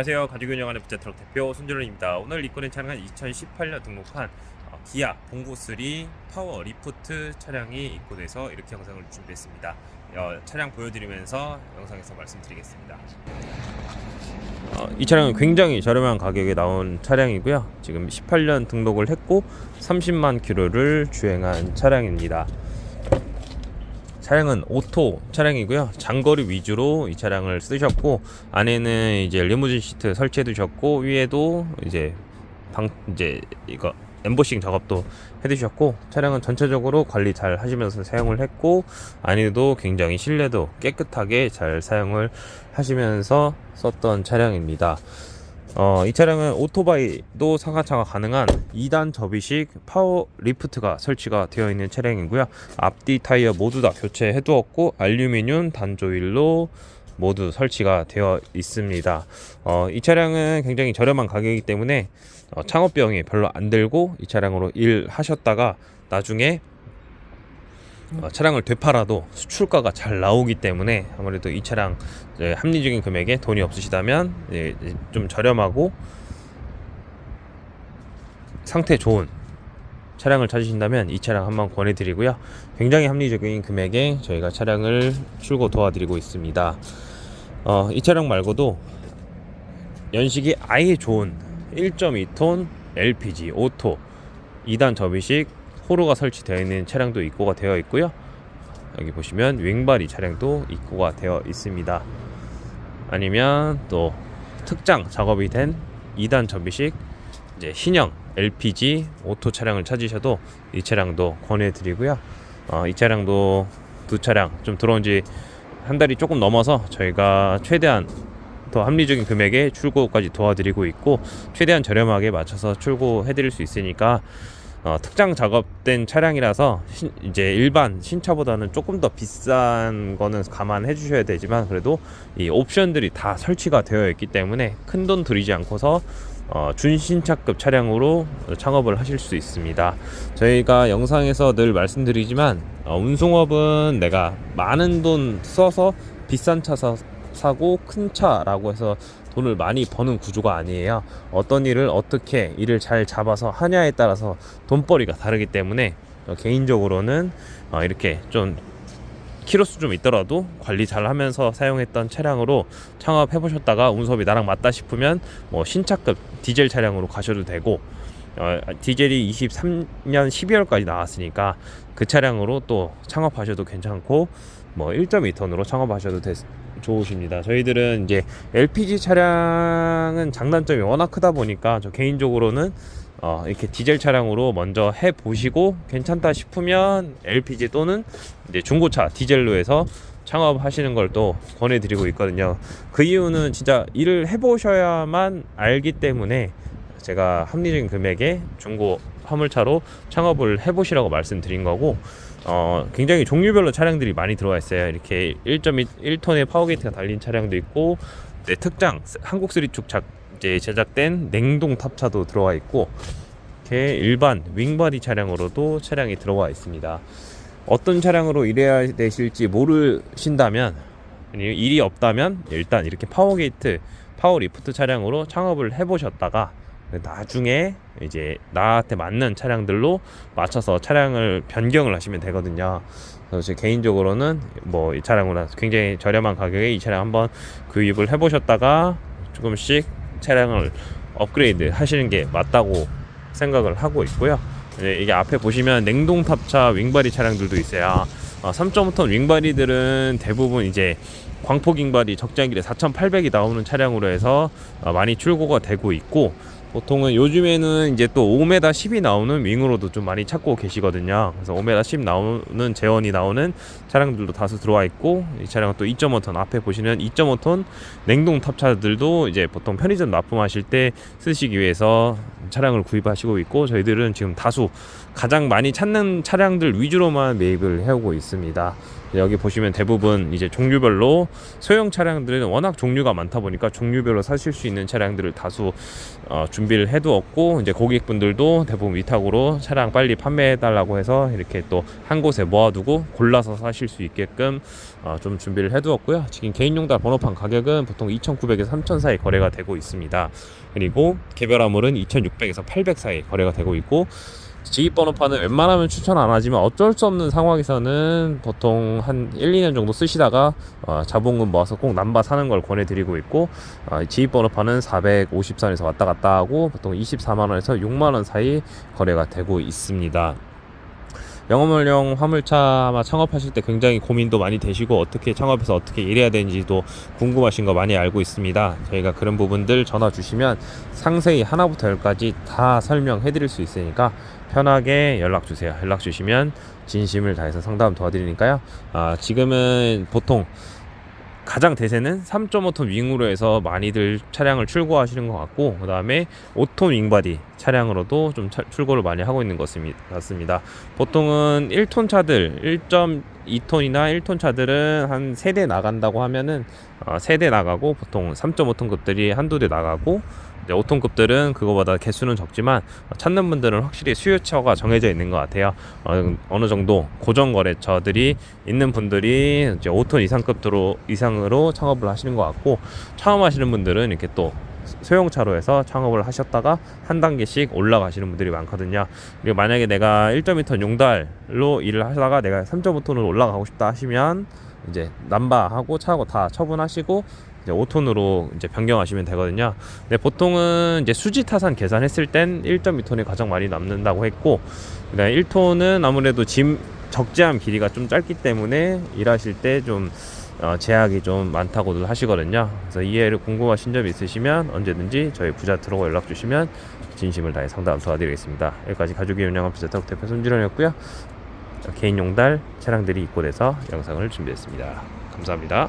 안녕하세요. 가지고 운영하는 부자트럭 대표 손준호입니다. 오늘 입고된 차량은 2018년 등록한 어, 기아 봉고 3 파워 리프트 차량이 입고돼서 이렇게 영상을 준비했습니다. 어, 차량 보여드리면서 영상에서 말씀드리겠습니다. 어, 이 차량은 굉장히 저렴한 가격에 나온 차량이고요. 지금 18년 등록을 했고 30만 킬로를 주행한 차량입니다. 차량은 오토 차량이고요. 장거리 위주로 이 차량을 쓰셨고 안에는 이제 리무진 시트 설치해 두셨고 위에도 이제 방 이제 이거 엠보싱 작업도 해 두셨고 차량은 전체적으로 관리 잘 하시면서 사용을 했고 안에도 굉장히 실내도 깨끗하게 잘 사용을 하시면서 썼던 차량입니다. 어, 이 차량은 오토바이도 상하차가 가능한 2단 접이식 파워 리프트가 설치가 되어 있는 차량이고요. 앞뒤 타이어 모두 다 교체해 두었고 알루미늄 단조일로 모두 설치가 되어 있습니다. 어, 이 차량은 굉장히 저렴한 가격이기 때문에 어, 창업비용이 별로 안 들고 이 차량으로 일하셨다가 나중에 어, 차량을 되팔아도 수출가가 잘 나오기 때문에 아무래도 이 차량 합리적인 금액에 돈이 없으시다면 좀 저렴하고 상태 좋은 차량을 찾으신다면 이 차량 한번 권해드리고요. 굉장히 합리적인 금액에 저희가 차량을 출고 도와드리고 있습니다. 어, 이 차량 말고도 연식이 아예 좋은 1.2톤 LPG 오토 2단 접이식 호루가 설치되어 있는 차량도 입고가 되어 있고요. 여기 보시면 윙바리 차량도 입고가 되어 있습니다. 아니면 또 특장 작업이 된 2단 접이식 이제 신형 LPG 오토 차량을 찾으셔도 이 차량도 권해드리고요. 어, 이 차량도 두 차량 좀 들어온 지 한 달이 조금 넘어서 저희가 최대한 더 합리적인 금액에 출고까지 도와드리고 있고 최대한 저렴하게 맞춰서 출고해드릴 수 있으니까 어, 특장 작업된 차량이라서 신- 이제 일반 신차보다는 조금 더 비싼 거는 감안해 주셔야 되지만 그래도 이 옵션들이 다 설치가 되어 있기 때문에 큰 돈 들이지 않고서 어, 준신차급 차량으로 창업을 하실 수 있습니다. 저희가 영상에서 늘 말씀드리지만 어, 운송업은 내가 많은 돈 써서 비싼 차 사, 사고 큰 차라고 해서 돈을 많이 버는 구조가 아니에요. 어떤 일을 어떻게 일을 잘 잡아서 하냐에 따라서 돈벌이가 다르기 때문에 어, 개인적으로는 어, 이렇게 좀 키로수 좀 있더라도 관리 잘 하면서 사용했던 차량으로 창업해 보셨다가 운송업이 나랑 맞다 싶으면 뭐 신차급 디젤 차량으로 가셔도 되고 어, 디젤이 23년 12월까지 나왔으니까 그 차량으로 또 창업하셔도 괜찮고 뭐 1.2톤으로 창업하셔도 되, 좋으십니다. 저희들은 이제 LPG 차량은 장단점이 워낙 크다 보니까 저 개인적으로는 어, 이렇게 디젤 차량으로 먼저 해 보시고 괜찮다 싶으면 LPG 또는 이제 중고차 디젤로 해서 창업하시는 걸 또 권해드리고 있거든요. 그 이유는 진짜 일을 해보셔야만 알기 때문에 제가 합리적인 금액에 중고 화물차로 창업을 해보시라고 말씀드린 거고 어, 굉장히 종류별로 차량들이 많이 들어와 있어요. 이렇게 1.1톤의 파워게이트가 달린 차량도 있고 네, 특장 한국 쓰리축 작 이제 제작된 냉동 탑차도 들어와 있고 이렇게 일반 윙바디 차량으로도 차량이 들어와 있습니다. 어떤 차량으로 일해야 되실지 모르신다면 일이 없다면 일단 이렇게 파워게이트 파워 리프트 차량으로 창업을 해보셨다가 나중에 이제 나한테 맞는 차량들로 맞춰서 차량을 변경을 하시면 되거든요. 그래서 제 개인적으로는 뭐 이 차량으로 굉장히 저렴한 가격에 이 차량 한번 구입을 해보셨다가 조금씩 차량을 업그레이드 하시는 게 맞다고 생각을 하고 있고요. 네, 이게 앞에 보시면 냉동 탑차 윙바리 차량들도 있어요. 어, 3.5톤 윙바리들은 대부분 이제 광폭 윙바리 적장길에 4,800이 나오는 차량으로 해서 어, 많이 출고가 되고 있고 보통은 요즘에는 이제 또 5m 10이 나오는 윙으로도 좀 많이 찾고 계시거든요. 그래서 5m 10 나오는 재원이 나오는 차량들도 다수 들어와 있고 이 차량은 또 2.5톤 앞에 보시면 2.5톤 냉동 탑차들도 이제 보통 편의점 납품하실 때 쓰시기 위해서 차량을 구입하시고 있고 저희들은 지금 다수 가장 많이 찾는 차량들 위주로만 매입을 해오고 있습니다. 여기 보시면 대부분 이제 종류별로 소형 차량들은 워낙 종류가 많다 보니까 종류별로 사실 수 있는 차량들을 다수 어, 준비를 해두었고 이제 고객분들도 대부분 위탁으로 차량 빨리 판매해 달라고 해서 이렇게 또 한 곳에 모아두고 골라서 사실 수 있게끔 어, 좀 준비를 해두었고요. 지금 개인용달 번호판 가격은 보통 2,900에서 3,000 사이 거래가 되고 있습니다. 그리고 개별 화물은 2,600에서 800 사이 거래가 되고 있고 지입 번호판은 웬만하면 추천 안 하지만 어쩔 수 없는 상황에서는 보통 한 1, 2년 정도 쓰시다가 어, 자본금 모아서 꼭 남바 사는 걸 권해드리고 있고 어, 지입 번호판은 450선에서 왔다 갔다 하고 보통 24만 원에서 6만 원 사이 거래가 되고 있습니다. 영업용 화물차 아마 창업하실 때 굉장히 고민도 많이 되시고 어떻게 창업해서 어떻게 일해야 되는지도 궁금하신 거 많이 알고 있습니다. 저희가 그런 부분들 전화 주시면 상세히 하나부터 열까지 다 설명해 드릴 수 있으니까 편하게 연락 주세요. 연락 주시면 진심을 다해서 상담 도와드리니까요. 아, 지금은 보통 가장 대세는 3.5톤 윙으로 해서 많이들 차량을 출고하시는 것 같고 그 다음에 5톤 윙바디 차량으로도 좀 차- 출고를 많이 하고 있는 것 같습니- 같습니다. 보통은 1톤 차들 1.2톤이나 1톤 차들은 한 3대 나간다고 하면은 어, 3대 나가고 보통 3.5톤급들이 한두 대 나가고 이제 5톤급들은 그거보다 개수는 적지만 찾는 분들은 확실히 수요처가 정해져 있는 것 같아요. 어, 어느 정도 고정 거래처들이 있는 분들이 이제 5톤 이상급으로 이상으로 창업을 하시는 것 같고 처음 하시는 분들은 이렇게 또 소형차로 해서 창업을 하셨다가 한 단계씩 올라가시는 분들이 많거든요. 그리고 만약에 내가 1.2톤 용달로 일을 하다가 내가 3.5톤으로 올라가고 싶다 하시면 이제 남바하고 차하고 다 처분하시고 이제 5톤으로 이제 변경하시면 되거든요. 근데 보통은 이제 수지 타산 계산했을 땐 1.2톤이 가장 많이 남는다고 했고 그다음에 1톤은 아무래도 짐 적재함 길이가 좀 짧기 때문에 일하실 때좀 어, 제약이 좀 많다고들 하시거든요. 그래서 이해를 궁금하신 점 있으시면 언제든지 저희 부자 들어고 연락 주시면 진심을 다해 상담 도와드리겠습니다. 여기까지 가족이 운영한 부자톡 대표 손진원이었고요. 개인 용달 차량들이 입고돼서 영상을 준비했습니다. 감사합니다.